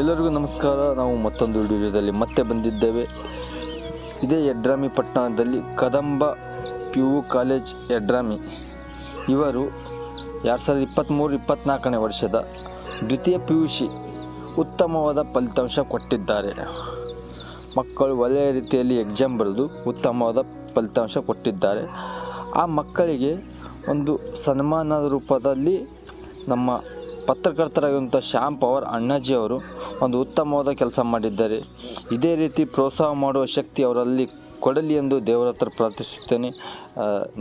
ಎಲ್ಲರಿಗೂ ನಮಸ್ಕಾರ. ನಾವು ಮತ್ತೊಂದು ವಿಡಿಯೋದಲ್ಲಿ ಮತ್ತೆ ಬಂದಿದ್ದೇವೆ. ಇದೇ ಯಡ್ರಾಮಿ ಪಟ್ಟಣದಲ್ಲಿ Kadamba P U college Yadrami ಇವರು ಎರಡು ಸಾವಿರದ ಇಪ್ಪತ್ತ್ಮೂರು ಇಪ್ಪತ್ತ್ನಾಲ್ಕನೇ ವರ್ಷದ ದ್ವಿತೀಯ ಪಿ ಯು ಸಿ ಉತ್ತಮವಾದ ಫಲಿತಾಂಶ ಕೊಟ್ಟಿದ್ದಾರೆ. ಮಕ್ಕಳು ಒಳ್ಳೆಯ ರೀತಿಯಲ್ಲಿ ಎಕ್ಸಾಮ್ ಬರೆದು ಉತ್ತಮವಾದ ಫಲಿತಾಂಶ ಕೊಟ್ಟಿದ್ದಾರೆ. ಆ ಮಕ್ಕಳಿಗೆ ಒಂದು ಸನ್ಮಾನದ ರೂಪದಲ್ಲಿ ನಮ್ಮ ಪತ್ರಕರ್ತರಾಗಿರುವಂಥ ಶ್ಯಾಮ್ ಪವರ್ ಅಣ್ಣಾಜಿ ಅವರು ಒಂದು ಉತ್ತಮವಾದ ಕೆಲಸ ಮಾಡಿದ್ದಾರೆ. ಇದೇ ರೀತಿ ಪ್ರೋತ್ಸಾಹ ಮಾಡುವ ಶಕ್ತಿ ಅವರಲ್ಲಿ ಕೊಡಲಿ ಎಂದು ದೇವರ ಹತ್ರ ಪ್ರಾರ್ಥಿಸುತ್ತೇನೆ.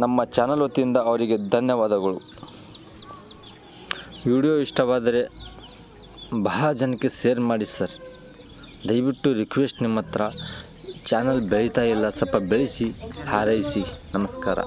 ನಮ್ಮ ಚಾನಲ್ ವತಿಯಿಂದ ಅವರಿಗೆ ಧನ್ಯವಾದಗಳು. ವಿಡಿಯೋ ಇಷ್ಟವಾದರೆ ಬಹಳ ಜನಕ್ಕೆ ಶೇರ್ ಮಾಡಿ ಸರ್. ದಯವಿಟ್ಟು ರಿಕ್ವೆಸ್ಟ್ ನಿಮ್ಮ ಹತ್ರ. ಚಾನಲ್ ಬೆಳೀತಾ ಇಲ್ಲ. ಸ್ವಲ್ಪ ಬೆಳೆಸಿ, ಹಾರೈಸಿ. ನಮಸ್ಕಾರ.